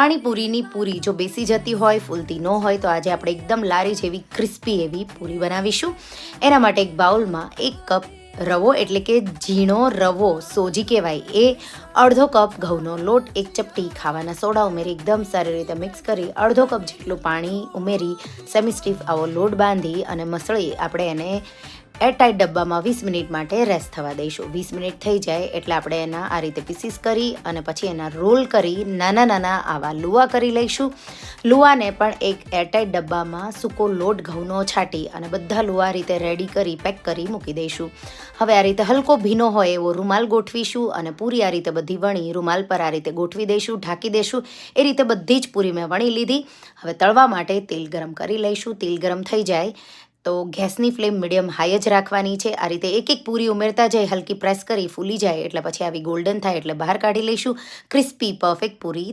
પાણીપુરીની પૂરી જો બેસી જતી હોય, ફૂલતી ન હોય, તો આજે આપણે એકદમ લારી જેવી ક્રિસ્પી એવી પૂરી બનાવીશું. એના માટે એક બાઉલમાં એક કપ રવો, એટલે કે ઝીણો રવો, સોજી કહેવાય એ, અડધો કપ ઘઉંનો લોટ, એક ચપટી ખાવાના સોડા ઉમેરી એકદમ સારી રીતે મિક્સ કરી, અડધો કપ જેટલું પાણી ઉમેરી, સેમી સ્ટીફ આવો લોટ બાંધી અને મસળી, આપણે એને એરટાઇટ ડબ્બામાં વીસ મિનિટ માટે રેસ્ટ થવા દઈશું. વીસ મિનિટ થઈ જાય એટલે આપણે એના આ રીતે પીસીસ કરી અને પછી એના રોલ કરી નાના નાના આવા લુવા કરી લઈશું. લુવાને પણ એક એરટાઈટ ડબ્બામાં સૂકો લોટ ઘઉંનો છાંટી અને બધા લુવા રીતે રેડી કરી, પેક કરી મૂકી દઈશું. હવે આ રીતે હલકો ભીનો હોય એવો રૂમાલ ગોઠવીશું અને પૂરી આ રીતે બધી વણી રૂમાલ પર આ રીતે ગોઠવી દઈશું, ઢાંકી દઈશું. એ રીતે બધી જ પૂરી મેં વણી લીધી. હવે તળવા માટે તેલ ગરમ કરી લઈશું. તેલ ગરમ થઈ જાય. તો ગેસની ફ્લેમ મીડિયમ હાઈ જ રાખવાની છે. આ રીતે એક એક પૂરી ઉમેરતા જાય હલકી પ્રેસ કરી ફૂલી જાય એટલે પછી આવી ગોલ્ડન થાય એટલે બહાર કાઢી લઈશું. ક્રિસ્પી પરફેક્ટ પૂરી